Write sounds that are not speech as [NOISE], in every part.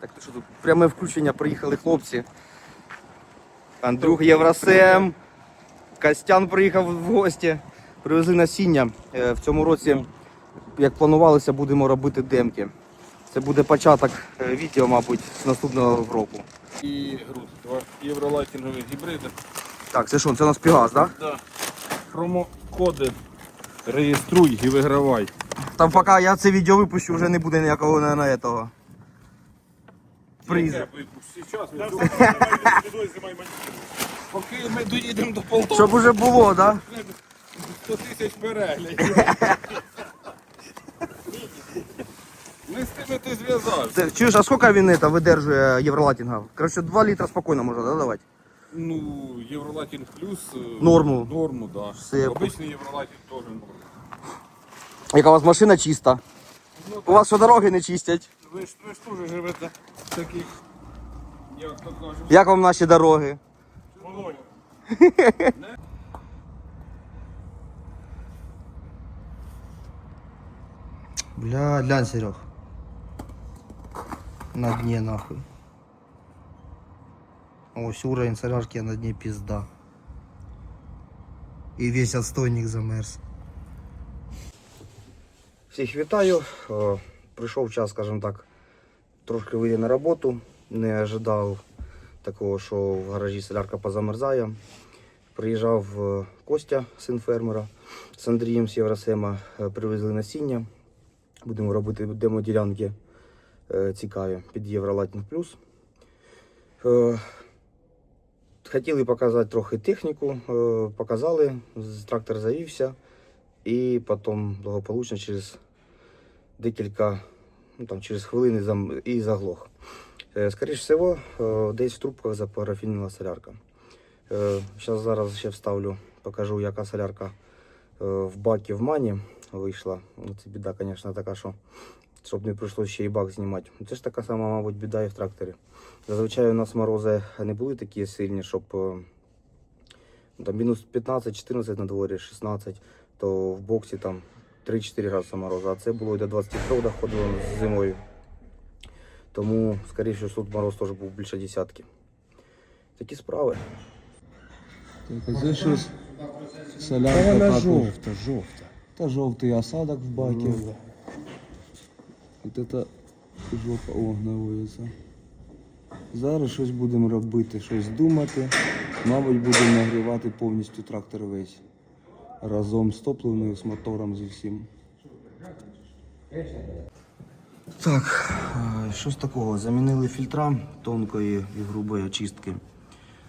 Так то що тут пряме включення приїхали хлопці. Андрюх Євросем, Костян приїхав в гості, привезли насіння. Е, В цьому році, як планувалося, будемо робити демки. Це буде початок е, відео, мабуть, з наступного року. І груд. Два євролайтінгові гібриди. Так, це що, це у нас Пігас, так? Да. Промокоди реєструй і вигравай. Там поки я це відео випущу, вже не буде ніякого на, на этого. Думаємо, Поки ми доїдемо до Полтави, Щоб уже було, так? 100 тисяч переглядів. Ми з тими ти зв'язався. Це, чуєш, а скільки він это, видержує євролатінга? Коротше, 2 літра спокійно можна да, давати. Ну, Євролатінг плюс. е, Норму. Норму, так. Все, Да. Обичний Євролатінг теж норм. Яка у вас машина чиста? Ну, У вас що дороги не чистять? Ви ж, ви ж теж живете в таких, як то кажуть, Як вам наші дороги? Володь. Бля, глянь, Серег. На дне нахуй. Ось уровень солярки, а на дне пизда. І весь отстойник замерз. Всіх вітаю. Е, Прийшов час, скажімо так, трошки вийти на роботу. Не ожидав такого, що в гаражі солярка позамерзає. Приїжджав е, Костя, син фермера, з Андрієм з Євросема, е, привезли насіння. Будемо робити демоділянки е, цікаві під Євролатінг Плюс. Хотіли показати трохи техніку, показали, трактор завівся і потім благополучно через декілька, ну там через хвилини зам- і заглох. Е, Скоріше всього, е, десь в трубках запарафінила солярка. Зараз зараз ще вставлю, покажу, яка солярка е, в бакі в мані вийшла. Ну, Це біда, звісно, така, що щоб не прийшлося ще і бак знімати. Це ж така сама, мабуть, біда і в тракторі. Зазвичай у нас морози не були такі сильні, щоб е, там мінус 15-14 на дворі, 16, то в боксі там 3-4 рази морозу, а це було і до 23 доходило зимою. Тому, скоріше, тут мороз теж був більше десятки. Такі справи. Так, а це щось солярка вона жовта, жовта. Та жовтий осадок в баке. От это жопа о, наводиться. Зараз щось будемо робити, щось думати. Мабуть, будемо нагрівати повністю трактор весь. Разом з топливною, з мотором, з усім. Так, е, що з такого? Замінили фільтра тонкої і грубої очистки.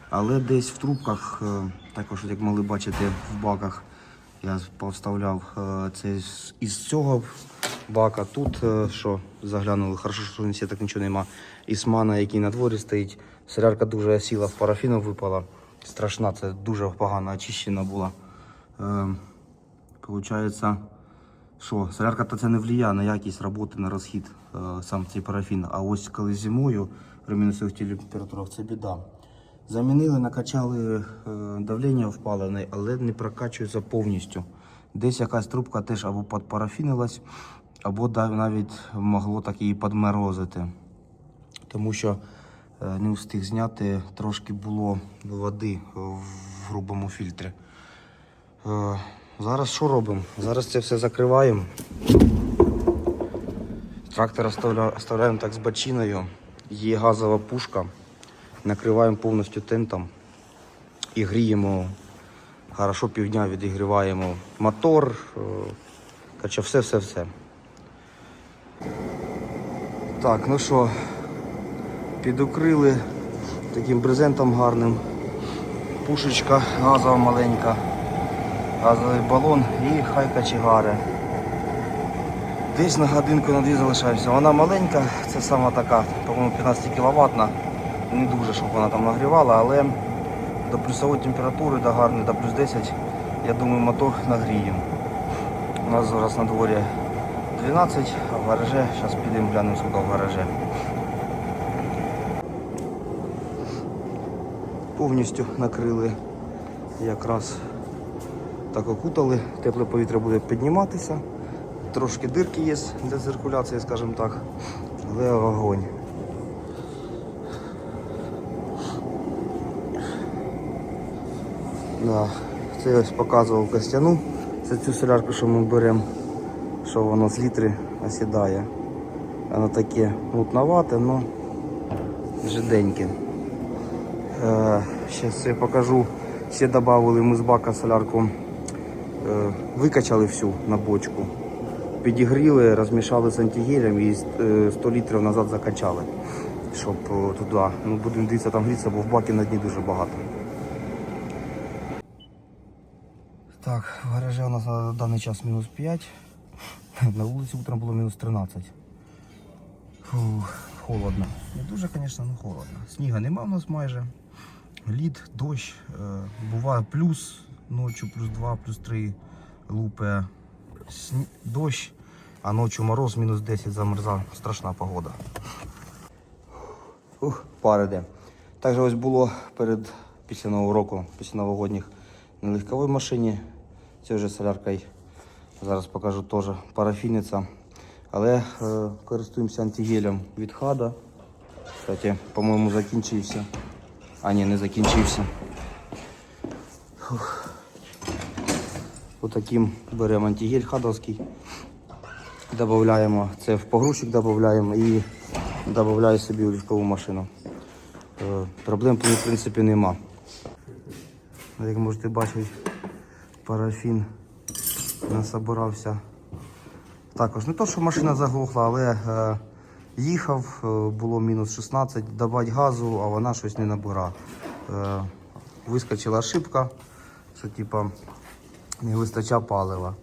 Але десь в трубках, е, також, як могли бачити в баках, я повставляв е, це із цього бака. Тут що заглянули, хорошо, що не так нічого нема. Ісмана, який на дворі стоїть. Солярка дуже осіла, в парафіну випала. Страшна, це дуже погано очищена була. Е, Получається, що солярка то це не впливає на якість роботи, на розхід е, сам цей парафін. А ось коли зимою при мінусових температурах це біда. Замінили, накачали е, давлення впалене, але не прокачується повністю. Десь якась трубка теж або підпарафінилась, або навіть могло так її підморозити. Тому що е, не встиг зняти, трошки було води в грубому фільтрі. Е, Зараз що робимо? Зараз це все закриваємо. Трактор оставляємо так з бочиною. Є газова пушка. Накриваємо повністю тентом і гріємо. Хорошо півдня відігріваємо мотор. все-все-все. Так, ну що, підукрили таким брезентом гарним. Пушечка газова маленька газовий балон і хай качегари. Десь на годинку на дві залишаємося. Вона маленька, це сама така, по-моєму, 15 кВт. Не дуже, щоб вона там нагрівала, але до плюсової температури, до гарної, до плюс 10, я думаю, мотор нагріємо. У нас зараз на дворі 12, а в гаражі, зараз підемо глянемо, скільки в гаражі. Повністю накрили якраз так окутали, тепле повітря буде підніматися. Трошки дирки є для циркуляції, скажімо так, але вогонь. Да. Це я ось показував костяну. Це цю солярку, що ми беремо, що воно з літри осідає. Воно таке мутновате, але ну, жиденьке. Е, Зараз я покажу, ще додали ми з бака солярку. Е, викачали всю на бочку. Підігріли, розмішали з антигелем і е, 100 літрів назад закачали. Щоб е, туди. Ну, будемо дивитися там грітися, бо в бакі на дні дуже багато. Так, в гаражі у нас на даний час мінус 5. [LAUGHS] На вулиці утром було мінус 13. Фух, холодно. Не дуже, звісно, але холодно. Сніга нема в нас майже. Лід, дощ. Е, буває плюс ночі, плюс 2, плюс 3 лупе. Дощ, а ночі мороз, мінус 10 замерзав. Страшна погода. Ух, париде. Також ось було перед після нового року, після новогодніх на легковій машині. Це вже солярка. Зараз покажу теж парафіниця. Але е, користуємося антигелем від хада. Кстати, по-моєму, закінчився. А ні, не закінчився. Фух. Отаким беремо антигель хадовський. Додаємо це в погрузчик додаємо і додаю собі у легкову машину. Е, Проблем в принципі нема. Як можете бачити, парафін насобирався. Також не то, що машина заглохла, але е, їхав, е, було мінус 16, давати газу, а вона щось не набира. Е, вискочила ошибка, що типа не вистачає палива.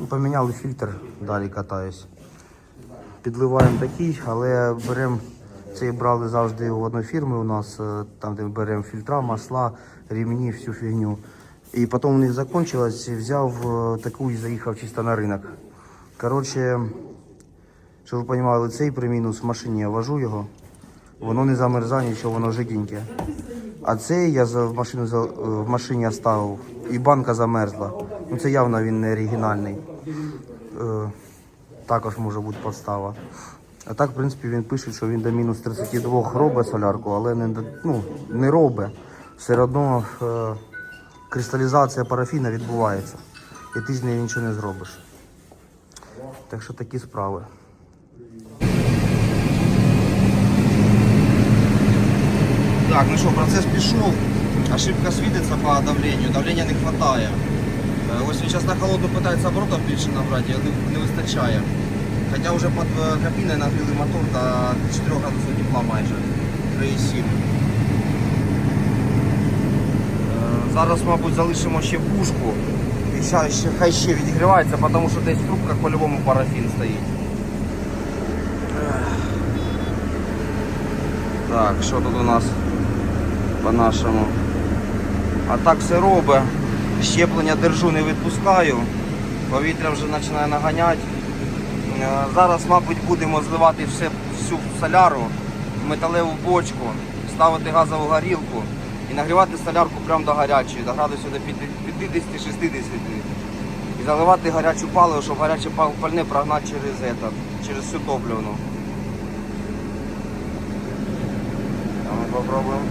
Ну, поміняли фільтр, далі катаюсь. Підливаємо такий, але беремо цей брали завжди в одної фірми у нас, е, там де беремо фільтра, масла, рівні, всю фігню. І потім у них закінчилось, взяв е, таку і заїхав чисто на ринок. Коротше, щоб ви розуміли, цей при мінус в машині я вожу його, воно не замерзає, нічого, воно жиденьке. А цей я в машину е, в машині оставив і банка замерзла. Ну це явно він не оригінальний. Е, також може бути подстава. А так, в принципі, він пише, що він до мінус 32 робить солярку, але не, ну, не робить. Все одно е, кристалізація парафіна відбувається. І ти з нею нічого не зробиш. Так що такі справи. Так, ну що, процес пішов. Ошибка світиться по давленню, давлення не вистачає. Е, Ось він зараз на холодну питається оборотів більше набрати, але не, вистачає. Хоча вже під е, кабіною нагріли мотор до 4 градусів тепла майже. 3,7. Е, Зараз, мабуть, залишимо ще пушку. І ще, хай ще відігрівається, тому що десь в трубках по-любому парафін стоїть. Так, що тут у нас по-нашому? А так все робить. Щеплення держу, не відпускаю. Повітря вже починає наганяти. Е, Зараз, мабуть, будемо зливати все, всю соляру в металеву бочку, ставити газову горілку і нагрівати солярку прямо до гарячої, до градусів до 50-60. І заливати гарячу паливо, щоб гаряче пальне прогнати через, этот, через всю топливну. Попробуємо.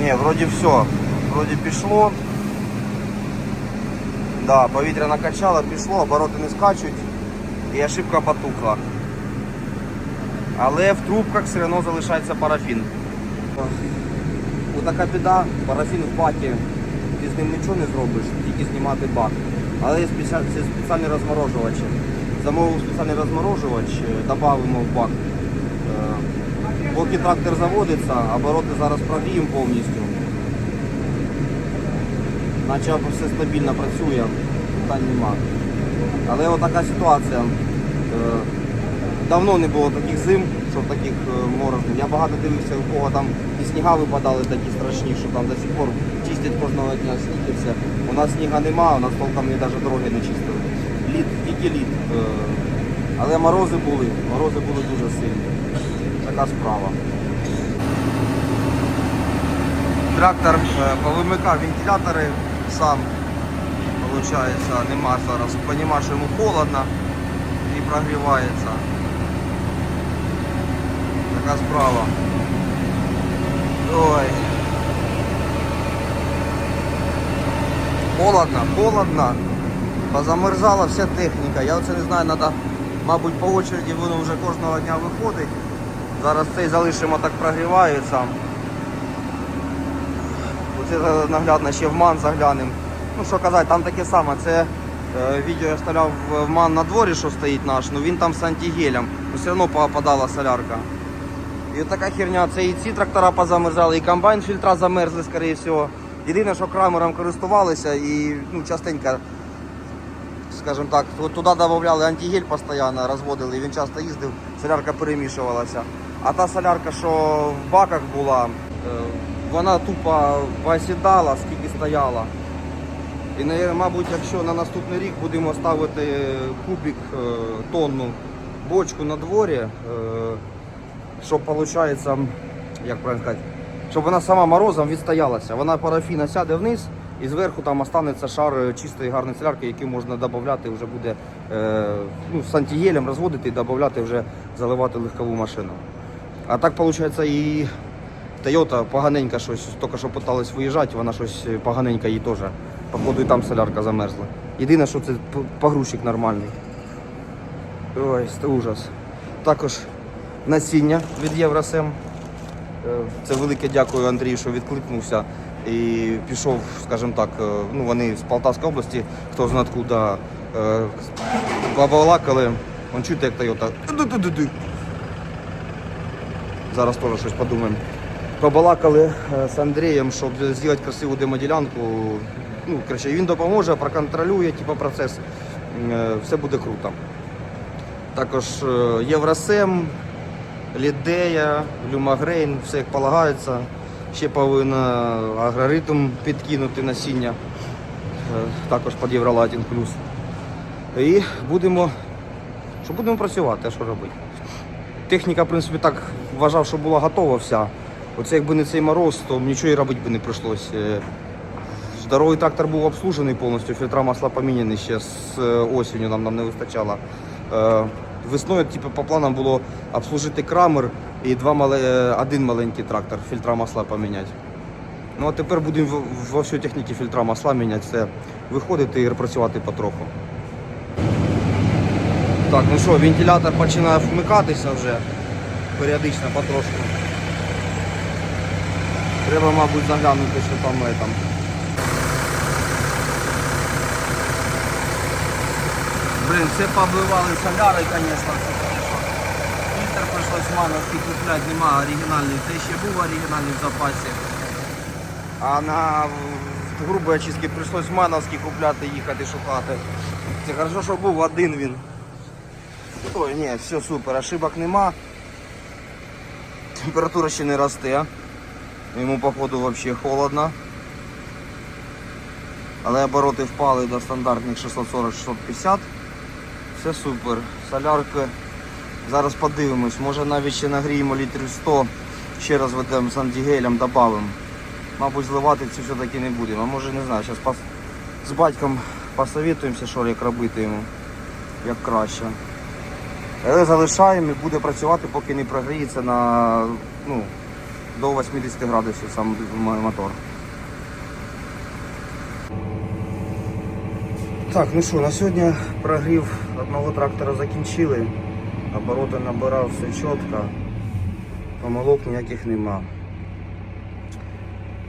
Ні, вроді все. Вроді пішло. Да, повітря накачало, пішло, обороти не скачуть і ошибка потухла. Але в трубках все одно залишається парафін. Отака біда, парафін в бакі, ти з ним нічого не зробиш, тільки знімати бак. Але є спеціальні, розморожувачі. Замовив спеціальний розморожувач, е, додамо в бак. Е, Поки трактор заводиться, обороти зараз прогріємо повністю. Наче все стабільно працює, питань нема. Але отака ситуація. Е, Давно не було таких зим, що таких е, морозів. Я багато дивився, у кого там і сніга випадали такі страшні, що там до сих пор чистять кожного дня сніг і все. У нас сніга нема, у нас толком і навіть дороги не чистили. Лід, тільки лід. Е, Але морози були, морози були дуже сильні. Така справа. Трактор повимикав вентилятори сам. Получається, нема зараз. Понімає, що йому холодно і прогрівається. Така справа. Ой. Холодно, холодно. Позамерзала вся техніка. Я оце не знаю, треба, мабуть, по очереді воно вже кожного дня виходить. Зараз цей залишимо так прогрівається. Оце наглядно ще в ман заглянемо. Ну що казати, там таке саме. Це е, відео я вставляв в ман на дворі, що стоїть наш, ну він там з антигелем. Ну все одно попадала солярка. І от така херня, це і ці трактора позамерзали, і комбайн фільтра замерзли, скоріше всього. Єдине, що крамером користувалися і ну, частенько, скажімо так, от туди додавали антигель постійно, розводили, і він часто їздив, солярка перемішувалася. А та солярка, що в баках була, е, вона тупо посідала, скільки стояла. І, мабуть, якщо на наступний рік будемо ставити кубик е, тонну бочку на дворі, е, щоб виходить, як правильно сказати, щоб вона сама морозом відстоялася. Вона парафіна сяде вниз і зверху там останеться шар чистої гарної солярки, який можна додати, вже буде е, ну, з розводити і додати вже заливати легкову машину. А так виходить і Toyota поганенька щось, тільки що питались виїжджати, вона щось поганенька їй теж. Походу і там солярка замерзла. Єдине, що це погрузчик нормальний. Ой, це ужас. Також насіння від Євросем. Е, Це велике дякую Андрію, що відкликнувся і пішов, скажімо так, е, ну вони з Полтавської області, хто знає е, побалакали. Вон чуєте, як Toyota. Зараз теж щось подумаємо. Побалакали е, з Андрієм, щоб зробити красиву демоділянку. Ну, коротше, він допоможе, проконтролює типу, процес. Е, Все буде круто. Також е, Євросем, Лідея, Люмагрейн, все як полагається. Ще повинен агроритм підкинути насіння. Також під Євролатін плюс. І будемо, що будемо працювати, а що робити. Техніка, в принципі, так вважав, що була готова вся. Оце якби не цей мороз, то нічого і робити би не прийшлось. Е, Здоровий трактор був обслужений повністю, фільтра масла поміняні ще з е, осінню, нам, нам не вистачало. Е, Весною типу, по планам було обслужити крамер і два мале, е, один маленький трактор, фільтра масла поміняти. Ну а тепер будемо в- всю техніці фільтра масла міняти, все виходити і працювати потроху. Так, ну що, вентилятор починає вмикатися вже періодично потрошку. Треба, мабуть, заглянути, що там е, там. Блин, все пообливали солярой, конечно, це, конечно. Фільтр прийшлось мановський купляти, нема оригінальний. Це ще був оригінальний в запасі. А на в- грубої очистки прийшлось мановський купляти, їхати шукати. Це хорошо, що був один він. Ой, ні, все супер, ошибок нема. Температура ще не росте. Йому походу взагалі холодно. Але обороти впали до стандартних 640-650. Все супер. Солярки. Зараз подивимось. Може навіть ще нагріємо літрів 100. Ще раз ведемо з антигелем, додамо. Мабуть, зливати це все-таки не будемо. А може не знаю, зараз пос... з батьком посовітуємося, що як робити йому. Як краще. Але залишаємо і буде працювати, поки не прогріється на ну, до 80 градусів сам мотор. Так, ну що, на сьогодні прогрів одного трактора закінчили. Обороти набирав все чітко. Помилок ніяких нема.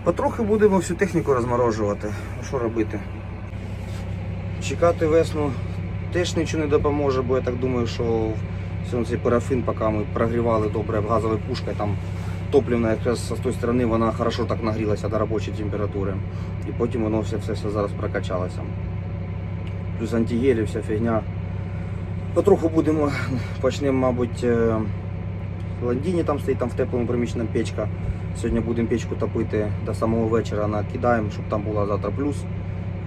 Потрохи будемо всю техніку розморожувати. А що робити? Чекати весну теж нічого не допоможе, бо я так думаю, що цей парафін, поки ми прогрівали добре газовою пушкою, там топливна якраз з тої сторони вона хорошо так нагрілася до робочої температури. І потім воно все, все, все зараз прокачалося. Плюс антигелі, вся фігня. Потроху будемо, почнемо, мабуть, е, в там стоїть там в теплому приміщенні печка. Сьогодні будемо печку топити до самого вечора, накидаємо, щоб там була завтра плюс.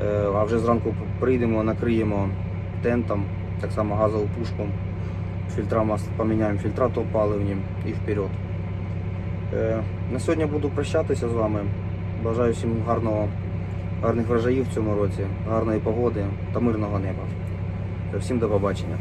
Е, А вже зранку прийдемо, накриємо тентом, так само газову пушку. Фільтра масла поміняємо фільтра топаливні і вперед. Е, На сьогодні буду прощатися з вами. Бажаю всім гарного, гарних врожаїв в цьому році, гарної погоди та мирного неба. Всім до побачення.